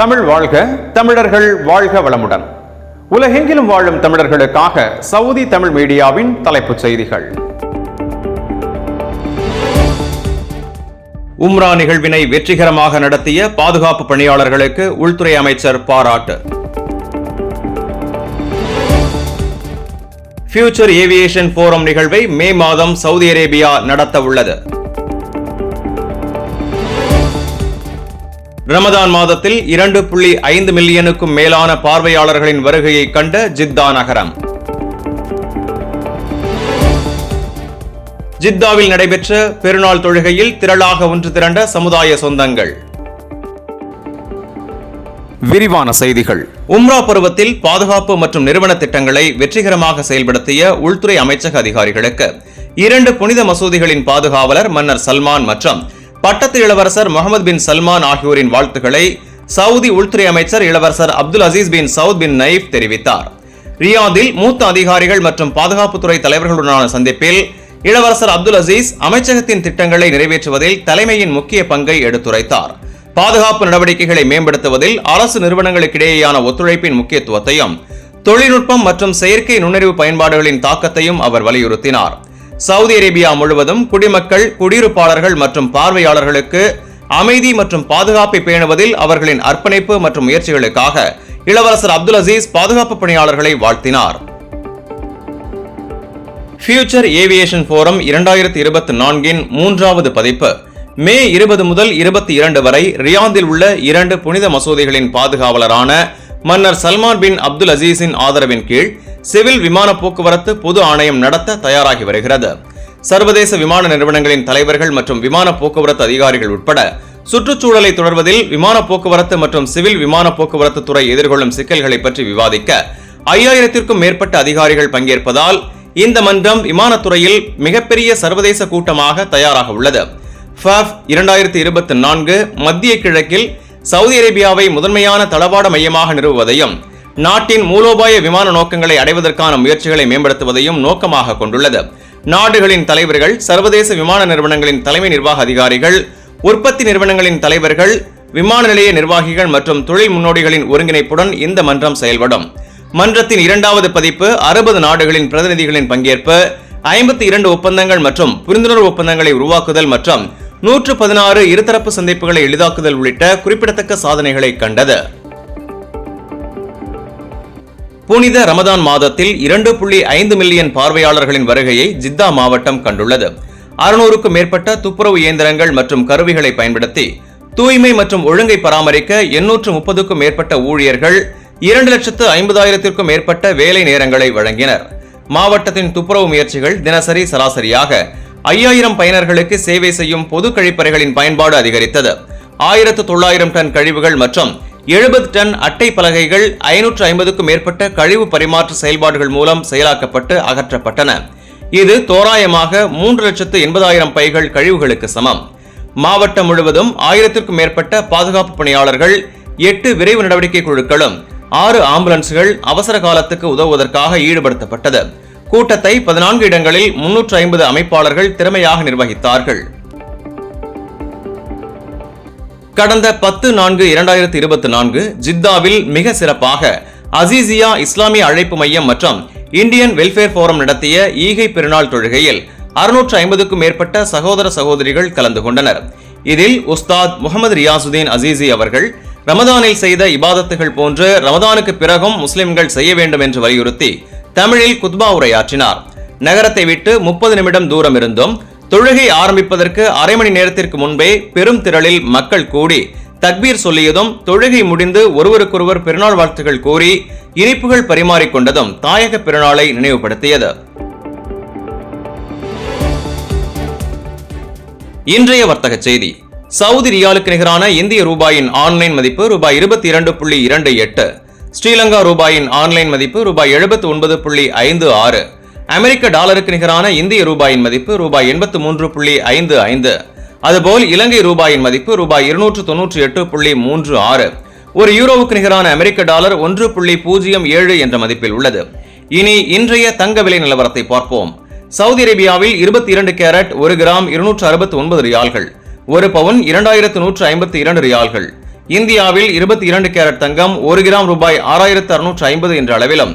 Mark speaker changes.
Speaker 1: தமிழ் வாழ்க தமிழர்கள் வாழ்க வளமுடன். உலகெங்கிலும் வாழும் தமிழர்களுக்காக சவுதி தமிழ் மீடியாவின் தலைப்புச் செய்திகள். உம்ரா நிகழ்வினை வெற்றிகரமாக நடத்திய பாதுகாப்பு பணியாளர்களுக்கு உள்துறை அமைச்சர் பாராட்டு. ஃபியூச்சர் ஏவியேஷன் போரம் நிகழ்வை மே மாதம் சவுதி அரேபியா நடத்த உள்ளது ரமதான் மாதத்தில் இரண்டு புள்ளி ஐந்து மில்லியனுக்கும் மேலான பார்வையாளர்களின் வருகையை கண்ட ஜித்தா நகரம். ஜித்தாவில் நடைபெற்ற பெருநாள் தொழுகையில் திரளாக ஒன்று திரண்ட சமுதாய சொந்தங்கள். விரிவான செய்திகள். உம்ரா பருவத்தில் பாதுகாப்பு மற்றும் நிறுவன திட்டங்களை வெற்றிகரமாக செயல்படுத்திய உள்துறை அமைச்சக அதிகாரிகளுக்கு இரண்டு புனித மசூதிகளின் பாதுகாவலர் மன்னர் சல்மான் மற்றும் பட்டத்து இளவரசர் முகமது பின் சல்மான் ஆகியோரின் வாழ்த்துக்களை சவுதி உள்துறை அமைச்சர் இளவரசர் Abdul Aziz bin Saud bin Naif தெரிவித்தார். ரியாதில் மூத்த அதிகாரிகள் மற்றும் பாதுகாப்புத்துறை தலைவர்களுடனான சந்திப்பில் இளவரசர் அப்துல் அசீஸ் அமைச்சகத்தின் திட்டங்களை நிறைவேற்றுவதில் தலைமையின் முக்கிய பங்கை எடுத்துரைத்தார். பாதுகாப்பு நடவடிக்கைகளை மேம்படுத்துவதில் அரசு நிறுவனங்களுக்கிடையேயான ஒத்துழைப்பின் முக்கியத்துவத்தையும் தொழில்நுட்பம் மற்றும் செயற்கை நுண்ணறிவு பயன்பாடுகளின் தாக்கத்தையும் அவர் வலியுறுத்தினார். சவுதி அரேபியா முழுவதும் குடிமக்கள் குடியிருப்பாளர்கள் மற்றும் பார்வையாளர்களுக்கு அமைதி மற்றும் பாதுகாப்பை பேணுவதில் அவர்களின் அர்ப்பணிப்பு மற்றும் முயற்சிகளுக்காக இளவரசர் அப்துல் அசீஸ் பாதுகாப்பு பணியாளர்களை வாழ்த்தினார். ஃபியூச்சர் ஏவியேஷன் போரம் இரண்டாயிரத்தி இருபத்தி நான்கின் மூன்றாவது பதிப்பு. மே இருபது முதல் இருபத்தி இரண்டு வரை ரியாந்தில் உள்ள இரண்டு புனித மசூதிகளின் பாதுகாவலரான மன்னர் சல்மான் பின் அப்துல் அசீஸின் ஆதரவின் கீழ் சிவில் விமான போக்குவரத்து பொது ஆணையம் நடத்த தயாராகி வருகிறது. சர்வதேச விமான நிறுவனங்களின் தலைவர்கள் மற்றும் விமான போக்குவரத்து அதிகாரிகள் உட்பட சுற்றுச்சூழலை தொடர்வதில் விமான போக்குவரத்து மற்றும் சிவில் விமான போக்குவரத்து துறை எதிர்கொள்ளும் சிக்கல்களை பற்றி விவாதிக்க ஐயாயிரத்திற்கும் மேற்பட்ட அதிகாரிகள் பங்கேற்பதால் இந்த மன்றம் விமானத்துறையில் மிகப்பெரிய சர்வதேச கூட்டமாக தயாராக உள்ளது. ஃபாஃப் இரண்டாயிரத்தி இருபத்தி நான்கு மத்திய கிழக்கில் சவுதி அரேபியாவை முதன்மையான தளவாட மையமாக நிறுவுவதையும் நாட்டின் மூலோபாய விமான நோக்கங்களை அடைவதற்கான முயற்சிகளை மேம்படுத்துவதையும் நோக்கமாக கொண்டுள்ளது. நாடுகளின் தலைவர்கள் சர்வதேச விமான நிறுவனங்களின் தலைமை நிர்வாக அதிகாரிகள் உற்பத்தி நிறுவனங்களின் தலைவர்கள் விமான நிலைய நிர்வாகிகள் மற்றும் தொழில் முன்னோடிகளின் ஒருங்கிணைப்புடன் இந்த மன்றம் செயல்படும். மன்றத்தின் இரண்டாவது பதிப்பு அறுபது நாடுகளின் பிரதிநிதிகளின் பங்கேற்பு ஐம்பத்தி இரண்டு ஒப்பந்தங்கள் மற்றும் புரிந்துணர்வு ஒப்பந்தங்களை உருவாக்குதல் மற்றும் நூற்று பதினாறு இருதரப்பு சந்திப்புகளை எளிதாக்குதல் உள்ளிட்ட குறிப்பிடத்தக்க சாதனைகளை கண்டது. புனித ரமதான் மாதத்தில் இரண்டு புள்ளி ஐந்து மில்லியன் பார்வையாளர்களின் வருகையை ஜித்தா மாவட்டம் கண்டுள்ளது. அறுநூறுக்கும் மேற்பட்ட துப்புரவு இயந்திரங்கள் மற்றும் கருவிகளை பயன்படுத்தி தூய்மை மற்றும் ஒழுங்கை பராமரிக்க எண்ணூற்று முப்பதுக்கும் மேற்பட்ட ஊழியர்கள் இரண்டு லட்சத்து ஐம்பதாயிரத்திற்கும் மேற்பட்ட வேலை நேரங்களை வழங்கினர். மாவட்டத்தின் துப்புரவு முயற்சிகள் தினசரி சராசரியாக ஐயாயிரம் பயனர்களுக்கு சேவை செய்யும் பொது கழிப்பறைகளின் பயன்பாடு அதிகரித்தது. ஆயிரத்து தொள்ளாயிரம் டன் கழிவுகள் மற்றும் எழுபது டன் அட்டை பலகைகள் ஐநூற்று ஐம்பதுக்கும் மேற்பட்ட கழிவு பரிமாற்ற செயல்பாடுகள் மூலம் செயலாக்கப்பட்டு அகற்றப்பட்டன. இது தோராயமாக மூன்று லட்சத்து எண்பதாயிரம் பைகள் கழிவுகளுக்கு சமம். மாவட்டம் முழுவதும் ஆயிரத்திற்கும் மேற்பட்ட பாதுகாப்பு பணியாளர்கள் எட்டு விரைவு நடவடிக்கை குழுக்களும் ஆறு ஆம்புலன்ஸ்கள் அவசர காலத்துக்கு உதவுவதற்காக ஈடுபடுத்தப்பட்டது. கூட்டத்தை பதினான்கு இடங்களில் முன்னூற்று ஐம்பது அமைப்பாளர்கள் திறமையாக நிர்வகித்தார்கள். கடந்த பத்து நான்கு இரண்டாயிரத்தி இருபத்தி நான்கு ஜித்தாவில் மிக சிறப்பாக அசீசியா இஸ்லாமிய அழைப்பு மையம் மற்றும் இந்தியன் வெல்ஃபேர் போரம் நடத்திய ஈகை பெருநாள் தொழுகையில் அறுநூற்று ஐம்பதுக்கும் மேற்பட்ட சகோதர சகோதரிகள் கலந்து கொண்டனர். இதில் உஸ்தாத் முகமது ரியாசுதீன் அசீசி அவர்கள் ரமதானில் செய்த இபாதத்துகள் போன்று ரமதானுக்கு பிறகும் முஸ்லிம்கள் செய்ய வேண்டும் என்று வலியுறுத்தி தமிழில் குத்பா உரையாற்றினார். நகரத்தை விட்டு முப்பது நிமிடம் தூரம் இருந்தும் தொழுகை ஆரம்பிப்பதற்கு அரை மணி நேரத்திற்கு முன்பே பெரும் திரளில் மக்கள் கூடி தக்பீர் சொல்லியதும் தொழுகை முடிந்து ஒருவருக்கொருவர் பெருநாள் வாழ்த்துகள் கூறி இனிப்புகள் பரிமாறிக்கொண்டதும் தாயக பெருநாளை நினைவுபடுத்தியது. இன்றைய வர்த்தக செய்தி. சவுதி ரியாலுக்கு நிகரான இந்திய ரூபாயின் ஆன்லைன் மதிப்பு ரூபாய் இருபத்தி இரண்டு புள்ளி இரண்டு எட்டு ஸ்ரீலங்கா ரூபாயின் ஆன்லைன் மதிப்பு ரூபாய் எழுபத்தி ஒன்பது புள்ளி ஐந்து ஆறு அமெரிக்க டாலருக்கு நிகரான இந்திய ரூபாயின் மதிப்பு ரூபாய் எண்பத்து மூன்று புள்ளி ஐந்து ஐந்து. அதுபோல் இலங்கை ரூபாயின் மதிப்பு ரூபாய் இருநூற்று தொன்னூற்றி எட்டு புள்ளி மூன்று ஆறு. ஒரு யூரோவுக்கு நிகரான அமெரிக்க டாலர் ஒன்று புள்ளி பூஜ்ஜியம் ஏழு என்ற மதிப்பில் உள்ளது. இனி இன்றைய தங்க விலை நிலவரத்தை பார்ப்போம். சவுதி அரேபியாவில் இருபத்தி இரண்டு கேரட் ஒரு கிராம் இருநூற்று அறுபத்தி ஒன்பது ரியால்கள் ஒரு பவுன் இரண்டாயிரத்து நூற்று ஐம்பத்தி இரண்டு ரியால்கள். இந்தியாவில் இருபத்தி இரண்டு கேரட் தங்கம் ஒரு கிராம் ரூபாய் ஆறாயிரத்து அறுநூற்று ஐம்பது என்ற அளவிலும்